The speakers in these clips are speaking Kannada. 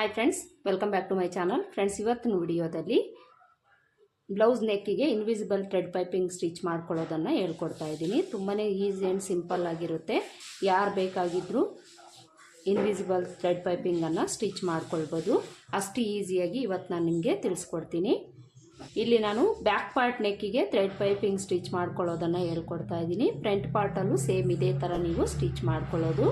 Hi friends welcome back to my channel friends ಇವತ್ತಿನ ವಿಡಿಯೋದಲ್ಲಿ ಬ್ಲೌಸ್ ನೆಕ್ಕಿಗೆ ಇನ್ವಿಸಿಬಲ್ ಥ್ರೆಡ್ ಪೈಪಿಂಗ್ ಸ್ಟಿಚ್ ಮಾಡ್ಕೊಳ್ಳೋದನ್ನು ಹೇಳ್ಕೊಡ್ತಾ ಇದ್ದೀನಿ. ತುಂಬಾ ಈಸಿ ಆ್ಯಂಡ್ ಸಿಂಪಲ್ ಆಗಿರುತ್ತೆ. ಯಾರು ಬೇಕಾಗಿದ್ದರೂ ಇನ್ವಿಸಿಬಲ್ ಥ್ರೆಡ್ ಪೈಪಿಂಗನ್ನು ಸ್ಟಿಚ್ ಮಾಡ್ಕೊಳ್ಬೋದು. ಅಷ್ಟು ಈಸಿಯಾಗಿ ಇವತ್ತು ನಾನು ನಿಮಗೆ ತಿಳಿಸ್ಕೊಡ್ತೀನಿ. ಇಲ್ಲಿ ನಾನು ಬ್ಯಾಕ್ ಪಾರ್ಟ್ ನೆಕ್ಕಿಗೆ ಥ್ರೆಡ್ ಪೈಪಿಂಗ್ ಸ್ಟಿಚ್ ಮಾಡ್ಕೊಳ್ಳೋದನ್ನು ಹೇಳ್ಕೊಡ್ತಾ ಇದ್ದೀನಿ. ಫ್ರಂಟ್ ಪಾರ್ಟಲ್ಲೂ ಸೇಮ್ ಇದೇ ಥರ ನೀವು ಸ್ಟಿಚ್ ಮಾಡ್ಕೊಳ್ಳೋದು.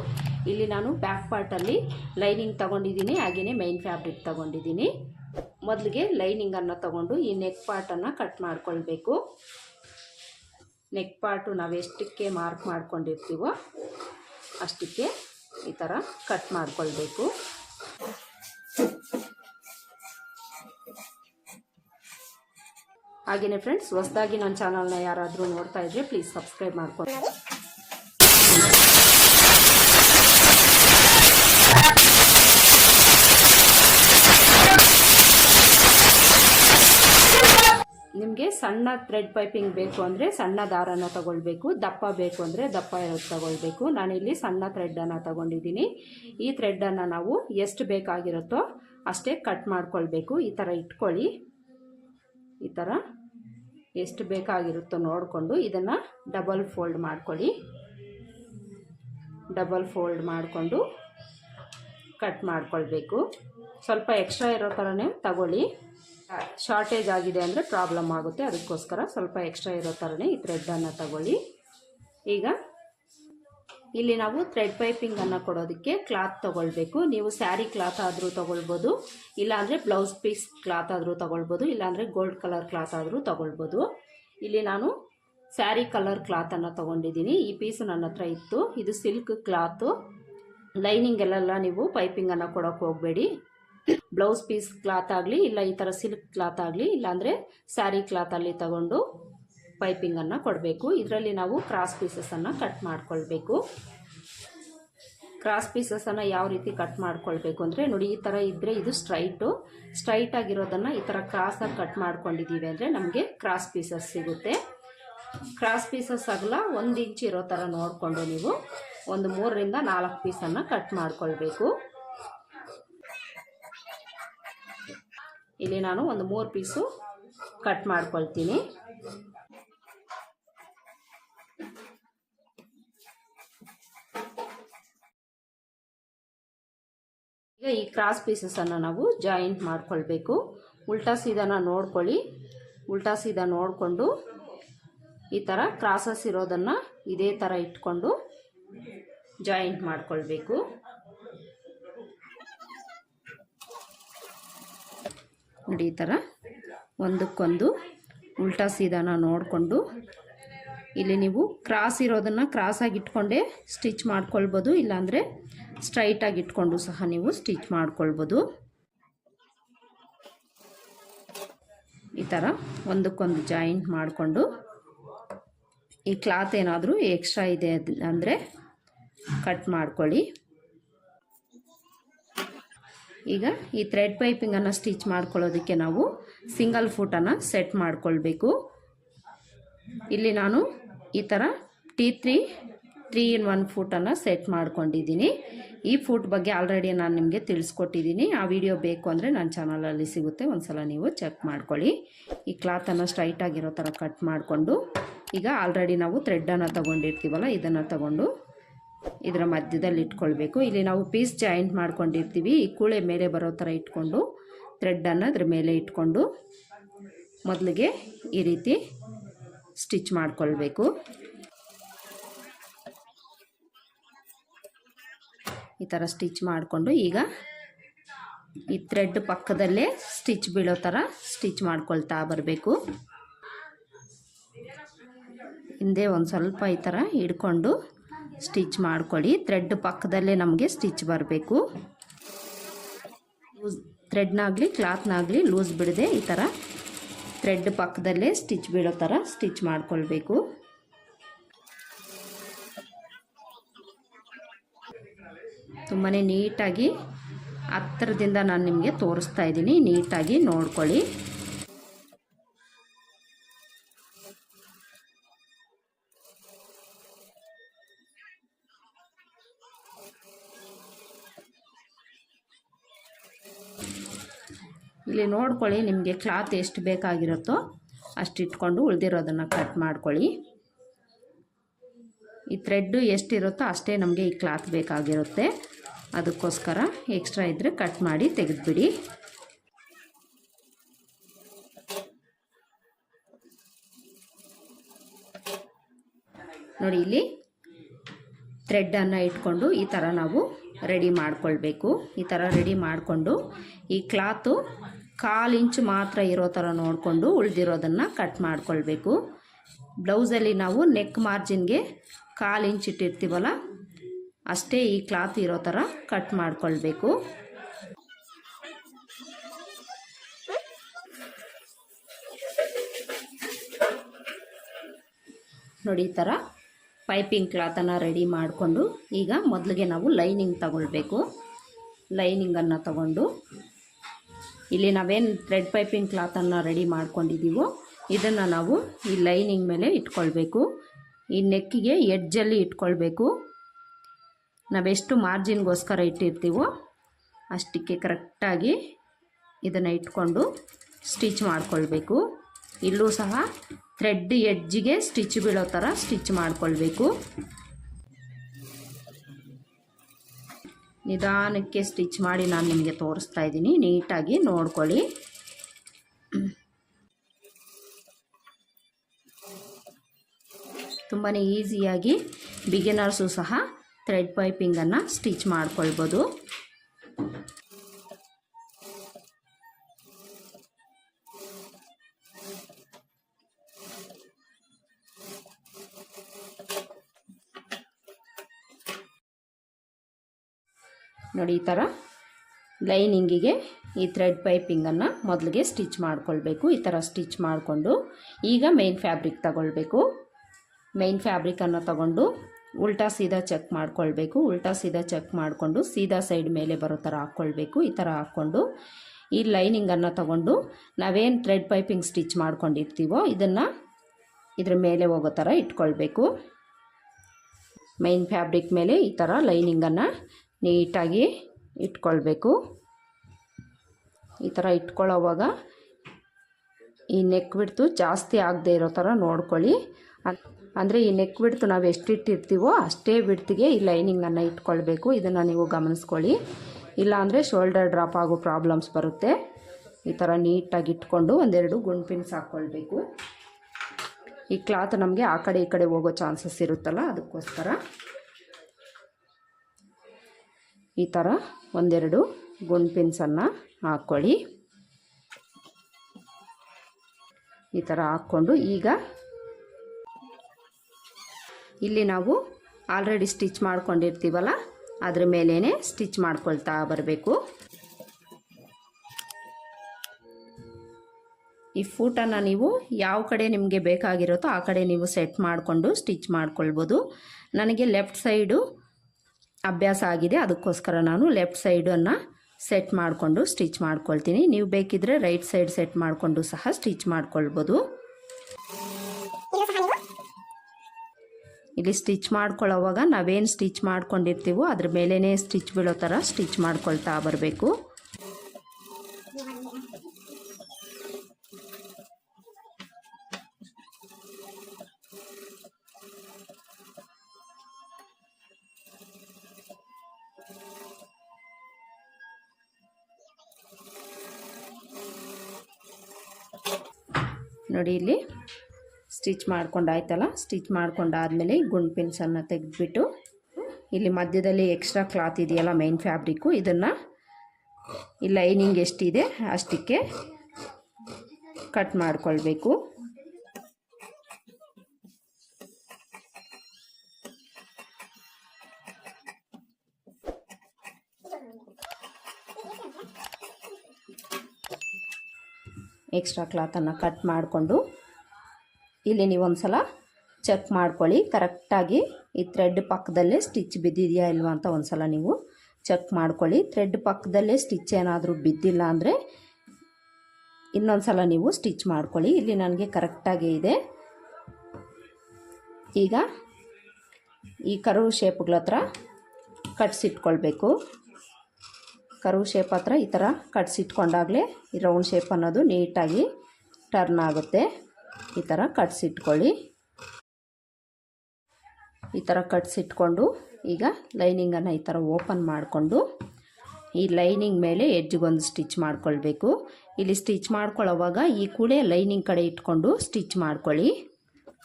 ಇಲ್ಲಿ ನಾನು ಬ್ಯಾಕ್ ಪಾರ್ಟಲ್ಲಿ ಲೈನಿಂಗ್ ತಗೊಂಡಿದ್ದೀನಿ ಹಾಗೆಯೇ ಮೈನ್ ಫ್ಯಾಬ್ರಿಕ್ ತಗೊಂಡಿದ್ದೀನಿ. ಮೊದಲಿಗೆ ಲೈನಿಂಗನ್ನು ತಗೊಂಡು ಈ ನೆಕ್ ಪಾರ್ಟನ್ನು ಕಟ್ ಮಾಡ್ಕೊಳ್ಬೇಕು. ನೆಕ್ ಪಾರ್ಟು ನಾವು ಎಷ್ಟಕ್ಕೆ ಮಾರ್ಕ್ ಮಾಡ್ಕೊಂಡಿರ್ತೀವೋ ಅಷ್ಟಕ್ಕೆ ಈ ಥರ ಕಟ್ ಮಾಡ್ಕೊಳ್ಬೇಕು. ಹಾಗೆಯೇ ಫ್ರೆಂಡ್ಸ್ ಹೊಸದಾಗಿ ನನ್ನ ಚಾನಲ್ನ ಯಾರಾದರೂ ನೋಡ್ತಾ ಇದ್ರೆ ಪ್ಲೀಸ್ ಸಬ್ಸ್ಕ್ರೈಬ್ ಮಾಡ್ಕೊಂಡು ನಿಮಗೆ ಸಣ್ಣ ಥ್ರೆಡ್ ಪೈಪಿಂಗ್ ಬೇಕು ಅಂದರೆ ಸಣ್ಣ ದಾರನ ತಗೊಳ್ಬೇಕು, ದಪ್ಪ ಬೇಕು ಅಂದರೆ ದಪ್ಪ ತಗೊಳ್ಬೇಕು. ನಾನಿಲ್ಲಿ ಸಣ್ಣ ಥ್ರೆಡ್ಡನ್ನು ತಗೊಂಡಿದ್ದೀನಿ. ಈ ಥ್ರೆಡ್ಡನ್ನು ನಾವು ಎಷ್ಟು ಬೇಕಾಗಿರುತ್ತೋ ಅಷ್ಟೇ ಕಟ್ ಮಾಡ್ಕೊಳ್ಬೇಕು. ಈ ಥರ ಇಟ್ಕೊಳ್ಳಿ. ಈ ಥರ ಎಷ್ಟು ಬೇಕಾಗಿರುತ್ತೋ ನೋಡಿಕೊಂಡು ಇದನ್ನು ಡಬಲ್ ಫೋಲ್ಡ್ ಮಾಡ್ಕೊಳ್ಳಿ. ಡಬಲ್ ಫೋಲ್ಡ್ ಮಾಡಿಕೊಂಡು ಕಟ್ ಮಾಡ್ಕೊಳ್ಬೇಕು. ಸ್ವಲ್ಪ ಎಕ್ಸ್ಟ್ರಾ ಇರೋ ಥರನೇ ತಗೊಳ್ಳಿ. ಶಾರ್ಟೇಜ್ ಆಗಿದೆ ಅಂದರೆ ಪ್ರಾಬ್ಲಮ್ ಆಗುತ್ತೆ. ಅದಕ್ಕೋಸ್ಕರ ಸ್ವಲ್ಪ ಎಕ್ಸ್ಟ್ರಾ ಇರೋ ಥರನೇ ಈ ಥ್ರೆಡ್ಡನ್ನು ತಗೊಳ್ಳಿ. ಈಗ ಇಲ್ಲಿ ನಾವು ಥ್ರೆಡ್ ಪೈಪಿಂಗನ್ನು ಕೊಡೋದಕ್ಕೆ ಕ್ಲಾತ್ ತಗೊಳ್ಬೇಕು. ನೀವು ಸ್ಯಾರಿ ಕ್ಲಾತ್ ಆದರೂ ತೊಗೊಳ್ಬೋದು. ಇಲ್ಲಾಂದರೆ ಬ್ಲೌಸ್ ಪೀಸ್ ಕ್ಲಾತ್ ಆದರೂ ತೊಗೊಳ್ಬೋದು. ಇಲ್ಲಾಂದರೆ ಗೋಲ್ಡ್ ಕಲರ್ ಕ್ಲಾತ್ ಆದರೂ ತೊಗೊಳ್ಬೋದು. ಇಲ್ಲಿ ನಾನು ಸ್ಯಾರಿ ಕಲರ್ ಕ್ಲಾತನ್ನು ತಗೊಂಡಿದ್ದೀನಿ. ಈ ಪೀಸು ನನ್ನ ಹತ್ರ ಇತ್ತು. ಇದು ಸಿಲ್ಕ್ ಕ್ಲಾತು ಲೈನಿಂಗೆಲ್ಲ ನೀವು ಪೈಪಿಂಗನ್ನು ಕೊಡೋಕ್ಕೆ ಹೋಗಬೇಡಿ. ಬ್ಲೌಸ್ ಪೀಸ್ ಕ್ಲಾತ್ ಆಗಲಿ, ಇಲ್ಲ ಈ ಥರ ಸಿಲ್ಕ್ ಕ್ಲಾತ್ ಆಗಲಿ, ಇಲ್ಲಾಂದರೆ ಸ್ಯಾರಿ ಕ್ಲಾತಲ್ಲಿ ತಗೊಂಡು ಪೈಪಿಂಗನ್ನು ಕೊಡಬೇಕು. ಇದರಲ್ಲಿ ನಾವು ಕ್ರಾಸ್ ಪೀಸಸನ್ನು ಕಟ್ ಮಾಡಿಕೊಳ್ಬೇಕು. ಕ್ರಾಸ್ ಪೀಸಸನ್ನು ಯಾವ ರೀತಿ ಕಟ್ ಮಾಡ್ಕೊಳ್ಬೇಕು ಅಂದರೆ ನೋಡಿ, ಈ ಥರ ಇದ್ದರೆ ಇದು ಸ್ಟ್ರೈಟು ಸ್ಟ್ರೈಟ್ ಆಗಿರೋದನ್ನು ಈ ಥರ ಕ್ರಾಸಾಗಿ ಕಟ್ ಮಾಡ್ಕೊಂಡಿದ್ದೀವಿ ಅಂದರೆ ನಮಗೆ ಕ್ರಾಸ್ ಪೀಸಸ್ ಸಿಗುತ್ತೆ. ಕ್ರಾಸ್ ಪೀಸಸ್ ಅಗಲ ಒಂದು ಇಂಚ್ ಇರೋ ಥರ ನೋಡಿಕೊಂಡು ನೀವು ಒಂದು ಮೂರರಿಂದ ನಾಲ್ಕು ಪೀಸನ್ನು ಕಟ್ ಮಾಡ್ಕೊಳ್ಬೇಕು. ಇಲ್ಲಿ ನಾನು ಒಂದು ಮೂರು ಪೀಸು ಕಟ್ ಮಾಡ್ಕೊಳ್ತೀನಿ. ಈಗ ಈ ಕ್ರಾಸ್ ಪೀಸಸನ್ನು ನಾವು ಜಾಯಿಂಟ್ ಮಾಡ್ಕೊಳ್ಬೇಕು. ಉಲ್ಟಾ ಸೀದಾನ ನೋಡ್ಕೊಳ್ಳಿ. ಉಲ್ಟಾ ಸೀದಾ ನೋಡಿಕೊಂಡು ಈ ಥರ ಕ್ರಾಸಸ್ ಇರೋದನ್ನು ಇದೇ ಥರ ಇಟ್ಕೊಂಡು ಜಾಯಿಂಟ್ ಮಾಡ್ಕೊಳ್ಬೇಕು. ನೋಡಿ ಈ ಥರ ಒಂದಕ್ಕೊಂದು ಉಲ್ಟಾ ಸೀದಾನ ನೋಡಿಕೊಂಡು ಇಲ್ಲಿ ನೀವು ಕ್ರಾಸ್ ಇರೋದನ್ನು ಕ್ರಾಸಾಗಿ ಇಟ್ಕೊಂಡೇ ಸ್ಟಿಚ್ ಮಾಡ್ಕೊಳ್ಬೋದು. ಇಲ್ಲಾಂದರೆ ಸ್ಟ್ರೈಟಾಗಿ ಇಟ್ಕೊಂಡು ಸಹ ನೀವು ಸ್ಟಿಚ್ ಮಾಡ್ಕೊಳ್ಬೋದು. ಈ ಥರ ಒಂದಕ್ಕೊಂದು ಜಾಯಿಂಟ್ ಮಾಡಿಕೊಂಡು ಈ ಕ್ಲಾತ್ ಏನಾದರೂ ಎಕ್ಸ್ಟ್ರಾ ಇದೆ ಅಂದರೆ ಕಟ್ ಮಾಡ್ಕೊಳ್ಳಿ. ಈಗ ಈ ಥ್ರೆಡ್ ಪೈಪಿಂಗನ್ನು ಸ್ಟಿಚ್ ಮಾಡ್ಕೊಳ್ಳೋದಕ್ಕೆ ನಾವು ಸಿಂಗಲ್ ಫುಟನ್ನು ಸೆಟ್ ಮಾಡಿಕೊಳ್ಬೇಕು. ಇಲ್ಲಿ ನಾನು ಈ ಥರ T three three in one ಫುಟನ್ನು set ಮಾಡ್ಕೊಂಡಿದ್ದೀನಿ. ಈ ಫುಡ್ ಬಗ್ಗೆ ಆಲ್ರೆಡಿ ನಾನು ನಿಮಗೆ ತಿಳಿಸ್ಕೊಟ್ಟಿದ್ದೀನಿ. ಆ ವಿಡಿಯೋ ಬೇಕು ಅಂದರೆ ನನ್ನ ಚಾನಲಲ್ಲಿ ಸಿಗುತ್ತೆ. ಒಂದು ಸಲ ನೀವು ಚೆಕ್ ಮಾಡ್ಕೊಳ್ಳಿ. ಈ ಕ್ಲಾತನ್ನು ಸ್ಟ್ರೈಟಾಗಿರೋ ಥರ ಕಟ್ ಮಾಡಿಕೊಂಡು, ಈಗ ಆಲ್ರೆಡಿ ನಾವು ಥ್ರೆಡ್ಡನ್ನು ತೊಗೊಂಡಿರ್ತೀವಲ್ಲ, ಇದನ್ನು ತಗೊಂಡು ಇದರ ಮಧ್ಯದಲ್ಲಿ ಇಟ್ಕೊಳ್ಬೇಕು. ಇಲ್ಲಿ ನಾವು ಪೀಸ್ ಜಾಯಿಂಟ್ ಮಾಡ್ಕೊಂಡಿರ್ತೀವಿ. ಈ ಕೂಳೆ ಮೇಲೆ ಬರೋ ಥರ ಇಟ್ಕೊಂಡು ಥ್ರೆಡ್ಡನ್ನು ಅದ್ರ ಮೇಲೆ ಇಟ್ಕೊಂಡು, ಮೊದಲಿಗೆ ಈ ರೀತಿ ಸ್ಟಿಚ್ ಮಾಡ್ಕೊಳ್ಬೇಕು. ಈ ಥರ ಸ್ಟಿಚ್ ಮಾಡಿಕೊಂಡು ಈಗ ಈ ಥ್ರೆಡ್ ಪಕ್ಕದಲ್ಲೇ ಸ್ಟಿಚ್ ಬೀಳೋ ಥರ ಸ್ಟಿಚ್ ಮಾಡ್ಕೊಳ್ತಾ ಬರಬೇಕು. ಹಿಂದೆ ಒಂದು ಸ್ವಲ್ಪ ಈ ಥರ ಹಿಡ್ಕೊಂಡು ಸ್ಟಿಚ್ ಮಾಡ್ಕೊಳ್ಳಿ. ಥ್ರೆಡ್ ಪಕ್ಕದಲ್ಲೇ ನಮಗೆ ಸ್ಟಿಚ್ ಬರಬೇಕು. ಲೂಸ್ ಥ್ರೆಡ್ನಾಗಲಿ ಕ್ಲಾತ್ನಾಗಲಿ ಲೂಸ್ ಬಿಡದೆ ಈ ಥರ ಥ್ರೆಡ್ ಪಕ್ಕದಲ್ಲೇ ಸ್ಟಿಚ್ ಬೀಳೋ ಥರ ಸ್ಟಿಚ್ ಮಾಡ್ಕೊಳ್ಬೇಕು. ತುಂಬಾ ನೀಟಾಗಿ ಹತ್ತಿರದಿಂದ ನಾನು ನಿಮಗೆ ತೋರಿಸ್ತಾ ಇದ್ದೀನಿ. ನೀಟಾಗಿ ನೋಡ್ಕೊಳ್ಳಿ. ಇಲ್ಲಿ ನೋಡ್ಕೊಳ್ಳಿ ನಿಮಗೆ ಕ್ಲಾತ್ ಎಷ್ಟು ಬೇಕಾಗಿರುತ್ತೋ ಅಷ್ಟು ಇಟ್ಕೊಂಡು ಉಳಿದಿರೋದನ್ನು ಕಟ್ ಮಾಡ್ಕೊಳ್ಳಿ. ಈ ಥ್ರೆಡ್ಡು ಎಷ್ಟಿರುತ್ತೋ ಅಷ್ಟೇ ನಮಗೆ ಈ ಕ್ಲಾತ್ ಬೇಕಾಗಿರುತ್ತೆ. ಅದಕ್ಕೋಸ್ಕರ ಎಕ್ಸ್ಟ್ರಾ ಇದ್ದರೆ ಕಟ್ ಮಾಡಿ ತೆಗೆದುಬಿಡಿ. ನೋಡಿ ಇಲ್ಲಿ ಥ್ರೆಡ್ಡನ್ನು ಇಟ್ಕೊಂಡು ಈ ಥರ ನಾವು ರೆಡಿ ಮಾಡಿಕೊಳ್ಬೇಕು. ಈ ಥರ ರೆಡಿ ಮಾಡಿಕೊಂಡು ಈ ಕ್ಲಾತು ಕಾಲು ಇಂಚ್ ಮಾತ್ರ ಇರೋ ಥರ ನೋಡಿಕೊಂಡು ಉಳಿದಿರೋದನ್ನು ಕಟ್ ಮಾಡಿಕೊಳ್ಬೇಕು. ಬ್ಲೌಸಲ್ಲಿ ನಾವು ನೆಕ್ ಮಾರ್ಜಿನ್ಗೆ ಕಾಲು ಇಂಚ್ ಇಟ್ಟಿರ್ತೀವಲ್ಲ ಅಷ್ಟೇ ಈ ಕ್ಲಾತ್ ಇರೋ ಥರ ಕಟ್ ಮಾಡ್ಕೊಳ್ಬೇಕು. ನೋಡಿ ಈ ಥರ ಪೈಪಿಂಗ್ ಕ್ಲಾತನ್ನು ರೆಡಿ ಮಾಡಿಕೊಂಡು ಈಗ ಮೊದಲಿಗೆ ನಾವು ಲೈನಿಂಗ್ ತಗೊಳ್ಬೇಕು. ಲೈನಿಂಗನ್ನು ತಗೊಂಡು ಇಲ್ಲಿ ನಾವೇನು ಥ್ರೆಡ್ ಪೈಪಿಂಗ್ ಕ್ಲಾತನ್ನು ರೆಡಿ ಮಾಡ್ಕೊಂಡಿದ್ದೀವೋ ಇದನ್ನು ನಾವು ಈ ಲೈನಿಂಗ್ ಮೇಲೆ ಇಟ್ಕೊಳ್ಬೇಕು. ಈ ನೆಕ್ಕಿಗೆ ಎಡ್ಜಲ್ಲಿ ಇಟ್ಕೊಳ್ಬೇಕು. ನಾವೆಷ್ಟು ಮಾರ್ಜಿನ್ಗೋಸ್ಕರ ಇಟ್ಟಿರ್ತೀವೋ ಅಷ್ಟಕ್ಕೆ ಕರೆಕ್ಟಾಗಿ ಇದನ್ನು ಇಟ್ಕೊಂಡು ಸ್ಟಿಚ್ ಮಾಡಿಕೊಳ್ಬೇಕು. ಇಲ್ಲೂ ಸಹ ಥ್ರೆಡ್ ಎಡ್ಜಿಗೆ ಸ್ಟಿಚ್ ಬೀಳೋ ಥರ ಸ್ಟಿಚ್ ಮಾಡಿಕೊಳ್ಬೇಕು. ನಿಧಾನಕ್ಕೆ ಸ್ಟಿಚ್ ಮಾಡಿ ನಾನು ನಿಮಗೆ ತೋರಿಸ್ತಾ ಇದ್ದೀನಿ. ನೀಟಾಗಿ ನೋಡ್ಕೊಳ್ಳಿ. ತುಂಬಾ ಈಸಿಯಾಗಿ ಬಿಗಿನರ್ಸು ಸಹ ಥ್ರೆಡ್ ಪೈಪಿಂಗನ್ನು ಸ್ಟಿಚ್ ಮಾಡ್ಕೊಳ್ಬೋದು. ನೋಡಿ ಈ ಥರ ಲೈನಿಂಗಿಗೆ ಈ ಥ್ರೆಡ್ ಪೈಪಿಂಗನ್ನು ಮೊದಲಿಗೆ ಸ್ಟಿಚ್ ಮಾಡ್ಕೊಳ್ಬೇಕು. ಈ ಥರ ಸ್ಟಿಚ್ ಮಾಡಿಕೊಂಡು ಈಗ ಮೇನ್ ಫ್ಯಾಬ್ರಿಕ್ ತಗೊಳ್ಬೇಕು. ಮೇನ್ ಫ್ಯಾಬ್ರಿಕನ್ನು ತಗೊಂಡು ಉಲ್ಟಾ ಸೀದಾ ಚೆಕ್ ಮಾಡ್ಕೊಳ್ಬೇಕು. ಉಲ್ಟಾ ಸೀದಾ ಚೆಕ್ ಮಾಡಿಕೊಂಡು ಸೀದಾ ಸೈಡ್ ಮೇಲೆ ಬರೋ ಥರ ಹಾಕ್ಕೊಳ್ಬೇಕು. ಈ ಥರ ಹಾಕ್ಕೊಂಡು ಈ ಲೈನಿಂಗನ್ನು ತಗೊಂಡು ನಾವೇನು ಥ್ರೆಡ್ ಪೈಪಿಂಗ್ ಸ್ಟಿಚ್ ಮಾಡ್ಕೊಂಡಿರ್ತೀವೋ ಇದನ್ನು ಇದ್ರ ಮೇಲೆ ಹೋಗೋ ಥರ ಇಟ್ಕೊಳ್ಬೇಕು. ಮೈನ್ ಫ್ಯಾಬ್ರಿಕ್ ಮೇಲೆ ಈ ಥರ ಲೈನಿಂಗನ್ನು ನೀಟಾಗಿ ಇಟ್ಕೊಳ್ಬೇಕು. ಈ ಥರ ಇಟ್ಕೊಳ್ಳೋವಾಗ ಈ ನೆಕ್ ಬಿಡ್ತು ಜಾಸ್ತಿ ಆಗದೆ ಇರೋ ಥರ ನೋಡ್ಕೊಳ್ಳಿ. ಅಂದರೆ ಈ ನೆಕ್ ಬಿಡ್ತು ನಾವು ಎಷ್ಟು ಇಟ್ಟಿರ್ತೀವೋ ಅಷ್ಟೇ ಬಿಡ್ತಿಗೆ ಈ ಲೈನಿಂಗನ್ನು ಇಟ್ಕೊಳ್ಬೇಕು. ಇದನ್ನು ನೀವು ಗಮನಿಸ್ಕೊಳ್ಳಿ. ಇಲ್ಲಾಂದರೆ ಶೋಲ್ಡರ್ ಡ್ರಾಪ್ ಆಗೋ ಪ್ರಾಬ್ಲಮ್ಸ್ ಬರುತ್ತೆ. ಈ ಥರ ನೀಟಾಗಿ ಇಟ್ಕೊಂಡು ಒಂದೆರಡು ಗುಂಡ್ ಪಿನ್ಸ್ ಹಾಕ್ಕೊಳ್ಬೇಕು ಈ ಕ್ಲಾತ್ ನಮಗೆ ಆ ಕಡೆ ಈ ಕಡೆ ಹೋಗೋ ಚಾನ್ಸಸ್ ಇರುತ್ತಲ್ಲ, ಅದಕ್ಕೋಸ್ಕರ. ಈ ಥರ ಒಂದೆರಡು ಗುಂಡ್ ಪಿನ್ಸನ್ನು ಹಾಕ್ಕೊಳ್ಳಿ ಈ ಥರ ಹಾಕ್ಕೊಂಡು ಈಗ ಇಲ್ಲಿ ನಾವು ಆಲ್ರೆಡಿ ಸ್ಟಿಚ್ ಮಾಡ್ಕೊಂಡಿರ್ತೀವಲ್ಲ? ಅದ್ರ ಮೇಲೇ ಸ್ಟಿಚ್ ಮಾಡ್ಕೊಳ್ತಾ ಬರಬೇಕು. ಈ ಫೂಟನ್ನು ನೀವು ಯಾವ ಕಡೆ ನಿಮಗೆ ಬೇಕಾಗಿರುತ್ತೋ ಆ ಕಡೆ ನೀವು ಸೆಟ್ ಮಾಡಿಕೊಂಡು ಸ್ಟಿಚ್ ಮಾಡ್ಕೊಳ್ಬೋದು. ನನಗೆ ಲೆಫ್ಟ್ ಸೈಡು ಅಭ್ಯಾಸ ಆಗಿದೆ, ಅದಕ್ಕೋಸ್ಕರ ನಾನು ಲೆಫ್ಟ್ ಸೈಡನ್ನು ಸೆಟ್ ಮಾಡಿಕೊಂಡು ಸ್ಟಿಚ್ ಮಾಡ್ಕೊಳ್ತೀನಿ. ನೀವು ಬೇಕಿದ್ರೆ ರೈಟ್ ಸೈಡ್ ಸೆಟ್ ಮಾಡಿಕೊಂಡು ಸಹ ಸ್ಟಿಚ್ ಮಾಡ್ಕೊಳ್ಬೋದು. ಇಲ್ಲಿ ಸ್ಟಿಚ್ ಮಾಡ್ಕೊಳ್ಳೋವಾಗ ನಾವೇನು ಸ್ಟಿಚ್ ಮಾಡ್ಕೊಂಡಿರ್ತೀವೋ ಅದ್ರ ಮೇಲೇ ಸ್ಟಿಚ್ ಬೀಳೋ ಥರ ಸ್ಟಿಚ್ ಮಾಡ್ಕೊಳ್ತಾ ಬರಬೇಕು. ನೋಡಿ ಇಲ್ಲಿ ಸ್ಟಿಚ್ ಮಾಡ್ಕೊಂಡಾಯ್ತಲ್ಲ ಸ್ಟಿಚ್ ಮಾಡ್ಕೊಂಡಾದಮೇಲೆ ಗುಂಡ್ ಪಿನ್ಸನ್ನು ತೆಗೆದ್ಬಿಟ್ಟು ಇಲ್ಲಿ ಮಧ್ಯದಲ್ಲಿ ಎಕ್ಸ್ಟ್ರಾ ಕ್ಲಾತ್ ಇದೆಯಲ್ಲ ಮೈನ್ ಫ್ಯಾಬ್ರಿಕ್ಕು, ಇದನ್ನು ಈ ಲೈನಿಂಗ್ ಎಷ್ಟಿದೆ ಅಷ್ಟಕ್ಕೆ ಕಟ್ ಮಾಡಿಕೊಳ್ಬೇಕು. ಎಕ್ಸ್ಟ್ರಾ ಕ್ಲಾತನ್ನು ಕಟ್ ಮಾಡಿಕೊಂಡು ಇಲ್ಲಿ ನೀವು ಒಂದು ಸಲ ಚೆಕ್ ಮಾಡ್ಕೊಳ್ಳಿ ಕರೆಕ್ಟಾಗಿ ಈ ಥ್ರೆಡ್ ಪಕ್ಕದಲ್ಲೇ ಸ್ಟಿಚ್ ಬಿದ್ದಿದೆಯಾ ಇಲ್ವಾ ಅಂತ ಒಂದು ಸಲ ನೀವು ಚೆಕ್ ಮಾಡ್ಕೊಳ್ಳಿ. ಥ್ರೆಡ್ ಪಕ್ಕದಲ್ಲೇ ಸ್ಟಿಚ್ ಏನಾದರೂ ಬಿದ್ದಿಲ್ಲ ಅಂದರೆ ಇನ್ನೊಂದು ಸಲ ನೀವು ಸ್ಟಿಚ್ ಮಾಡ್ಕೊಳ್ಳಿ. ಇಲ್ಲಿ ನನಗೆ ಕರೆಕ್ಟಾಗಿ ಇದೆ. ಈಗ ಈ ಕರು ಶೇಪ್ಗಳ ಹತ್ರ ಕಟ್ಸಿಟ್ಕೊಳ್ಬೇಕು ಕರು ಶೇಪ್ ಹತ್ರ ಈ ಥರ ಕಟ್ಸಿಟ್ಕೊಂಡಾಗಲೇ ಈ ರೌಂಡ್ ಶೇಪ್ ಅನ್ನೋದು ನೀಟಾಗಿ ಟರ್ನ್ ಆಗುತ್ತೆ. ಈ ಥರ ಕಟ್ಸಿಟ್ಕೊಳ್ಳಿ. ಈ ಥರ ಕಟ್ಸಿಟ್ಕೊಂಡು ಈಗ ಲೈನಿಂಗನ್ನು ಈ ಥರ ಓಪನ್ ಮಾಡಿಕೊಂಡು ಈ ಲೈನಿಂಗ್ ಮೇಲೆ ಎಡ್ಜ್ಗೊಂದು ಸ್ಟಿಚ್ ಮಾಡ್ಕೊಳ್ಬೇಕು. ಇಲ್ಲಿ ಸ್ಟಿಚ್ ಮಾಡ್ಕೊಳ್ಳೋವಾಗ ಈ ಕೂಡೆ ಲೈನಿಂಗ್ ಕಡೆ ಇಟ್ಕೊಂಡು ಸ್ಟಿಚ್ ಮಾಡ್ಕೊಳ್ಳಿ.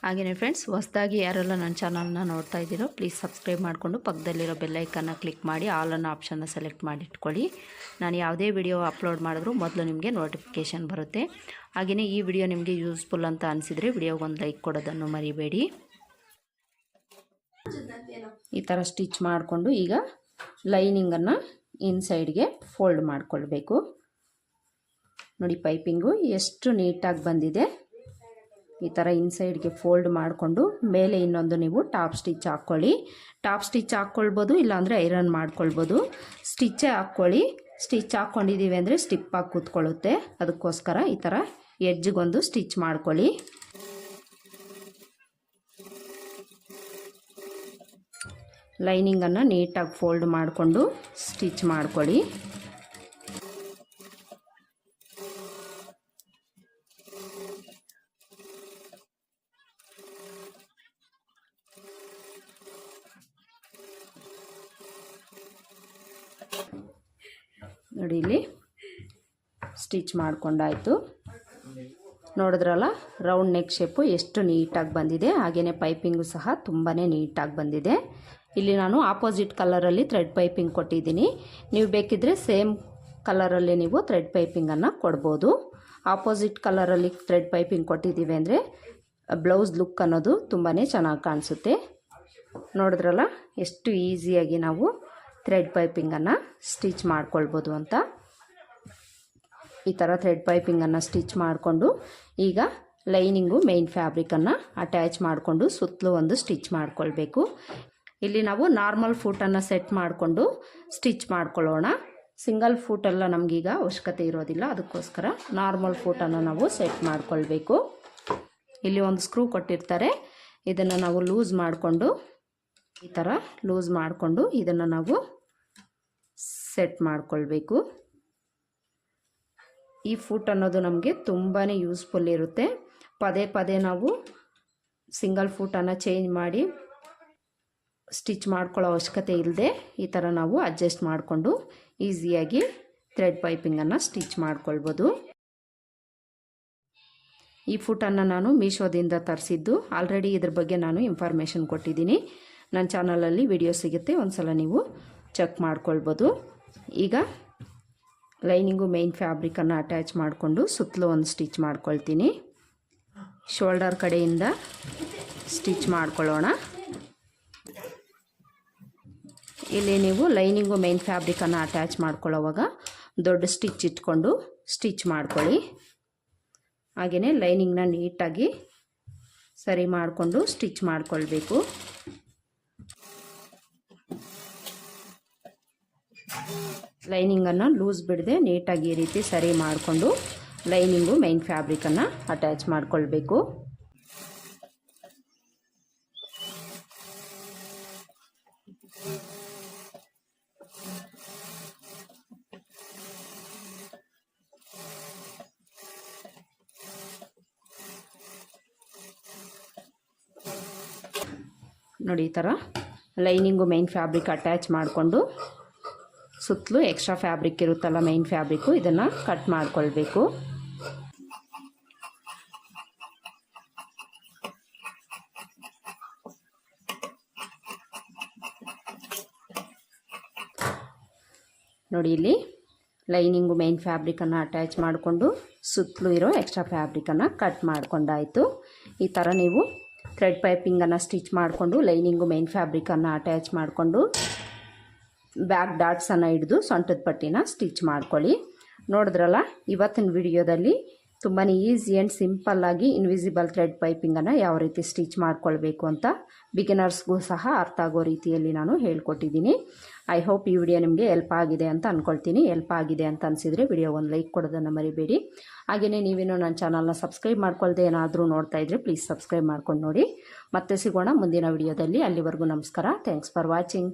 ಹಾಗೆಯೇ ಫ್ರೆಂಡ್ಸ್ ಹೊಸದಾಗಿ ಯಾರೆಲ್ಲ ನನ್ನ ಚಾನಲ್ನ ನೋಡ್ತಾ ಇದ್ದೀರೋ ಪ್ಲೀಸ್ ಸಬ್ಸ್ಕ್ರೈಬ್ ಮಾಡಿಕೊಂಡು ಪಕ್ಕದಲ್ಲಿರೋ ಬೆಲ್ಲೈಕನ್ನ ಕ್ಲಿಕ್ ಮಾಡಿ ಆಲ್ ಅನ್ನೋ ಆಪ್ಷನ್ನ ಸೆಲೆಕ್ಟ್ ಮಾಡಿಟ್ಕೊಳ್ಳಿ ನಾನು ಯಾವುದೇ ವಿಡಿಯೋ ಅಪ್ಲೋಡ್ ಮಾಡಿದ್ರೂ ಮೊದಲು ನಿಮಗೆ ನೋಟಿಫಿಕೇಷನ್ ಬರುತ್ತೆ. ಹಾಗೆಯೇ ಈ ವಿಡಿಯೋ ನಿಮಗೆ ಯೂಸ್ಫುಲ್ ಅಂತ ಅನಿಸಿದರೆ ವಿಡಿಯೋಗೊಂದು ಲೈಕ್ ಕೊಡೋದನ್ನು ಮರಿಬೇಡಿ. ಈ ಥರ ಸ್ಟಿಚ್ ಮಾಡಿಕೊಂಡು ಈಗ ಲೈನಿಂಗನ್ನು ಇನ್ಸೈಡ್ಗೆ ಫೋಲ್ಡ್ ಮಾಡಿಕೊಳ್ಬೇಕು. ನೋಡಿ ಪೈಪಿಂಗು ಎಷ್ಟು ನೀಟಾಗಿ ಬಂದಿದೆ. ಈ ಥರ ಇನ್ಸೈಡ್ಗೆ ಫೋಲ್ಡ್ ಮಾಡಿಕೊಂಡು ಮೇಲೆ ಇನ್ನೊಂದು ನೀವು ಟಾಪ್ ಸ್ಟಿಚ್ ಹಾಕ್ಕೊಳ್ಳಿ ಟಾಪ್ ಸ್ಟಿಚ್ ಹಾಕ್ಕೊಳ್ಬೋದು ಇಲ್ಲಾಂದರೆ ಐರನ್ ಮಾಡ್ಕೊಳ್ಬೋದು. ಸ್ಟಿಚ್ಚೇ ಹಾಕ್ಕೊಳ್ಳಿ ಸ್ಟಿಚ್ ಹಾಕ್ಕೊಂಡಿದ್ದೀವಿ ಅಂದರೆ ಸ್ಟಿಪ್ಪಾಗಿ ಕೂತ್ಕೊಳ್ಳುತ್ತೆ. ಅದಕ್ಕೋಸ್ಕರ ಈ ಥರ ಎಡ್ಜ್ಗೊಂದು ಸ್ಟಿಚ್ ಮಾಡ್ಕೊಳ್ಳಿ. ಲೈನಿಂಗನ್ನು ನೀಟಾಗಿ ಫೋಲ್ಡ್ ಮಾಡಿಕೊಂಡು ಸ್ಟಿಚ್ ಮಾಡ್ಕೊಳ್ಳಿ ನೋಡಿ ಇಲ್ಲಿ ಸ್ಟಿಚ್ ಮಾಡ್ಕೊಂಡಾಯಿತು. ನೋಡಿದ್ರಲ್ಲ ರೌಂಡ್ ನೆಕ್ ಶೇಪು ಎಷ್ಟು ನೀಟಾಗಿ ಬಂದಿದೆ. ಹಾಗೆಯೇ ಪೈಪಿಂಗು ಸಹ ತುಂಬಾ ನೀಟಾಗಿ ಬಂದಿದೆ. ಇಲ್ಲಿ ನಾನು ಆಪೋಸಿಟ್ ಕಲರಲ್ಲಿ ಥ್ರೆಡ್ ಪೈಪಿಂಗ್ ಕೊಟ್ಟಿದ್ದೀನಿ. ನೀವು ಬೇಕಿದ್ದರೆ ಸೇಮ್ ಕಲರಲ್ಲಿ ನೀವು ಥ್ರೆಡ್ ಪೈಪಿಂಗನ್ನು ಕೊಡ್ಬೋದು. ಆಪೋಸಿಟ್ ಕಲರಲ್ಲಿ ಥ್ರೆಡ್ ಪೈಪಿಂಗ್ ಕೊಟ್ಟಿದ್ದೀವಿ ಅಂದರೆ ಬ್ಲೌಸ್ ಲುಕ್ ಅನ್ನೋದು ತುಂಬಾ ಚೆನ್ನಾಗಿ ಕಾಣಿಸುತ್ತೆ. ನೋಡಿದ್ರಲ್ಲ, ಎಷ್ಟು ಈಸಿಯಾಗಿ ನಾವು ಥ್ರೆಡ್ ಪೈಪಿಂಗನ್ನು ಸ್ಟಿಚ್ ಮಾಡ್ಕೊಳ್ಬೋದು ಅಂತ. ಈ ಥರ ಥ್ರೆಡ್ ಪೈಪಿಂಗನ್ನು ಸ್ಟಿಚ್ ಮಾಡಿಕೊಂಡು, ಈಗ ಲೈನಿಂಗು ಮೇನ್ ಫ್ಯಾಬ್ರಿಕನ್ನು ಅಟ್ಯಾಚ್ ಮಾಡಿಕೊಂಡು ಸುತ್ತಲೂ ಒಂದು ಸ್ಟಿಚ್ ಮಾಡಿಕೊಳ್ಬೇಕು. ಇಲ್ಲಿ ನಾವು ನಾರ್ಮಲ್ ಫೂಟನ್ನು ಸೆಟ್ ಮಾಡಿಕೊಂಡು ಸ್ಟಿಚ್ ಮಾಡ್ಕೊಳ್ಳೋಣ. ಸಿಂಗಲ್ ಫೂಟೆಲ್ಲ ನಮಗೀಗ ಅವಶ್ಯಕತೆ ಇರೋದಿಲ್ಲ, ಅದಕ್ಕೋಸ್ಕರ ನಾರ್ಮಲ್ ಫೂಟನ್ನು ನಾವು ಸೆಟ್ ಮಾಡಿಕೊಳ್ಬೇಕು. ಇಲ್ಲಿ ಒಂದು ಸ್ಕ್ರೂ ಕೊಟ್ಟಿರ್ತಾರೆ, ಇದನ್ನು ನಾವು ಲೂಸ್ ಮಾಡಿಕೊಂಡು, ಈ ಥರ ಲೂಸ್ ಮಾಡಿಕೊಂಡು ಇದನ್ನು ನಾವು ಸೆಟ್ ಮಾಡಿಕೊಳ್ಬೇಕು. ಈ ಫುಟ್ ಅನ್ನೋದು ನಮಗೆ ತುಂಬಾ ಯೂಸ್ಫುಲ್ ಇರುತ್ತೆ. ಪದೇ ಪದೇ ನಾವು ಸಿಂಗಲ್ ಫುಟನ್ನು ಚೇಂಜ್ ಮಾಡಿ ಸ್ಟಿಚ್ ಮಾಡ್ಕೊಳ್ಳೋ ಅವಶ್ಯಕತೆ ಇಲ್ಲದೆ ಈ ಥರ ನಾವು ಅಡ್ಜಸ್ಟ್ ಮಾಡಿಕೊಂಡು ಈಸಿಯಾಗಿ ಥ್ರೆಡ್ ಪೈಪಿಂಗನ್ನು ಸ್ಟಿಚ್ ಮಾಡ್ಕೊಳ್ಬೋದು. ಈ ಫುಟನ್ನು ನಾನು ಮೀಶೋದಿಂದ ತರಿಸಿದ್ದು. ಆಲ್ರೆಡಿ ಇದ್ರ ಬಗ್ಗೆ ನಾನು ಇನ್ಫಾರ್ಮೇಷನ್ ಕೊಟ್ಟಿದ್ದೀನಿ. ನನ್ನ ಚಾನಲಲ್ಲಿ ವಿಡಿಯೋ ಸಿಗುತ್ತೆ ಒಂದು ಸಲ ನೀವು ಚೆಕ್ ಮಾಡ್ಕೊಳ್ಬೋದು. ಈಗ ಲೈನಿಂಗು ಮೇನ್ ಫ್ಯಾಬ್ರಿಕನ್ನು ಅಟ್ಯಾಚ್ ಮಾಡಿಕೊಂಡು ಸುತ್ತಲೂ ಒಂದು ಸ್ಟಿಚ್ ಮಾಡ್ಕೊಳ್ತೀನಿ. ಶೋಲ್ಡರ್ ಕಡೆಯಿಂದ ಸ್ಟಿಚ್ ಮಾಡ್ಕೊಳ್ಳೋಣ. ಇಲ್ಲಿ ನೀವು ಲೈನಿಂಗು ಮೇನ್ ಫ್ಯಾಬ್ರಿಕನ್ನು ಅಟ್ಯಾಚ್ ಮಾಡ್ಕೊಳ್ಳೋವಾಗ ದೊಡ್ಡ ಸ್ಟಿಚ್ ಇಟ್ಕೊಂಡು ಸ್ಟಿಚ್ ಮಾಡ್ಕೊಳ್ಳಿ. ಹಾಗೆಯೇ ಲೈನಿಂಗ್ನ ನೀಟಾಗಿ ಸರಿ ಮಾಡಿಕೊಂಡು ಸ್ಟಿಚ್ ಮಾಡ್ಕೊಳ್ಬೇಕು. ಲೈನಿಂಗನ್ನು ಲೂಸ್ ಬಿಡದೆ ನೀಟಾಗಿ ಈ ರೀತಿ ಸರಿ ಮಾಡಿಕೊಂಡು ಲೈನಿಂಗು ಮೈನ್ ಫ್ಯಾಬ್ರಿಕನ್ನು ಅಟ್ಯಾಚ್ ಮಾಡಿಕೊಳ್ಬೇಕು. ನೋಡಿ ಈ ಥರ ಲೈನಿಂಗು ಮೈನ್ ಫ್ಯಾಬ್ರಿಕ್ ಅಟ್ಯಾಚ್ ಮಾಡಿಕೊಂಡು ಸುತ್ತಲೂ ಎಕ್ಸ್ಟ್ರಾ ಫ್ಯಾಬ್ರಿಕ್ ಇರುತ್ತಲ್ಲ ಮೈನ್ ಫ್ಯಾಬ್ರಿಕ್ಕು ಇದನ್ನು ಕಟ್ ಮಾಡಿಕೊಳ್ಬೇಕು. ನೋಡಿ ಇಲ್ಲಿ ಲೈನಿಂಗು ಮೈನ್ ಫ್ಯಾಬ್ರಿಕನ್ನು ಅಟ್ಯಾಚ್ ಮಾಡಿಕೊಂಡು ಸುತ್ತಲೂ ಇರೋ ಎಕ್ಸ್ಟ್ರಾ ಫ್ಯಾಬ್ರಿಕನ್ನು ಕಟ್ ಮಾಡಿಕೊಂಡಾಯಿತು. ಈ ಥರ ನೀವು ಥ್ರೆಡ್ ಪೈಪಿಂಗನ್ನು ಸ್ಟಿಚ್ ಮಾಡಿಕೊಂಡು ಲೈನಿಂಗು ಮೈನ್ ಫ್ಯಾಬ್ರಿಕನ್ನು ಅಟ್ಯಾಚ್ ಮಾಡಿಕೊಂಡು ಬ್ಯಾಕ್ ಡಾಟ್ಸನ್ನು ಹಿಡಿದು ಸೊಂಟದ ಪಟ್ಟಿನ ಸ್ಟಿಚ್ ಮಾಡ್ಕೊಳ್ಳಿ. ನೋಡಿದ್ರಲ್ಲ, ಇವತ್ತಿನ ವಿಡಿಯೋದಲ್ಲಿ ತುಂಬಾ ಈಸಿ ಆ್ಯಂಡ್ ಸಿಂಪಲ್ಲಾಗಿ ಇನ್ವಿಸಿಬಲ್ ಥ್ರೆಡ್ ಪೈಪಿಂಗನ್ನು ಯಾವ ರೀತಿ ಸ್ಟಿಚ್ ಮಾಡ್ಕೊಳ್ಬೇಕು ಅಂತ ಬಿಗಿನರ್ಸ್ಗೂ ಸಹ ಅರ್ಥ ಆಗೋ ರೀತಿಯಲ್ಲಿ ನಾನು ಹೇಳ್ಕೊಟ್ಟಿದ್ದೀನಿ. ಐ ಹೋಪ್ ಈ ವಿಡಿಯೋ ನಿಮಗೆ ಎಲ್ಪ್ ಆಗಿದೆ ಅಂತ ಅಂದ್ಕೊಳ್ತೀನಿ ಎಲ್ಪ್ ಆಗಿದೆ ಅಂತ ಅನಿಸಿದರೆ ವಿಡಿಯೋ ಒಂದು ಲೈಕ್ ಕೊಡೋದನ್ನು ಮರಿಬೇಡಿ. ಹಾಗೆಯೇ ನೀವೇನು ನನ್ನ ಚಾನಲ್ನ ಸಬ್ಸ್ಕ್ರೈಬ್ ಮಾಡ್ಕೊಳ್ದೆ ಏನಾದರೂ ನೋಡ್ತಾ ಇದ್ದರೆ ಪ್ಲೀಸ್ ಸಬ್ಸ್ಕ್ರೈಬ್ ಮಾಡ್ಕೊಂಡು ನೋಡಿ. ಮತ್ತೆ ಸಿಗೋಣ ಮುಂದಿನ ವಿಡಿಯೋದಲ್ಲಿ. ಅಲ್ಲಿವರೆಗೂ ನಮಸ್ಕಾರ. Thanks for watching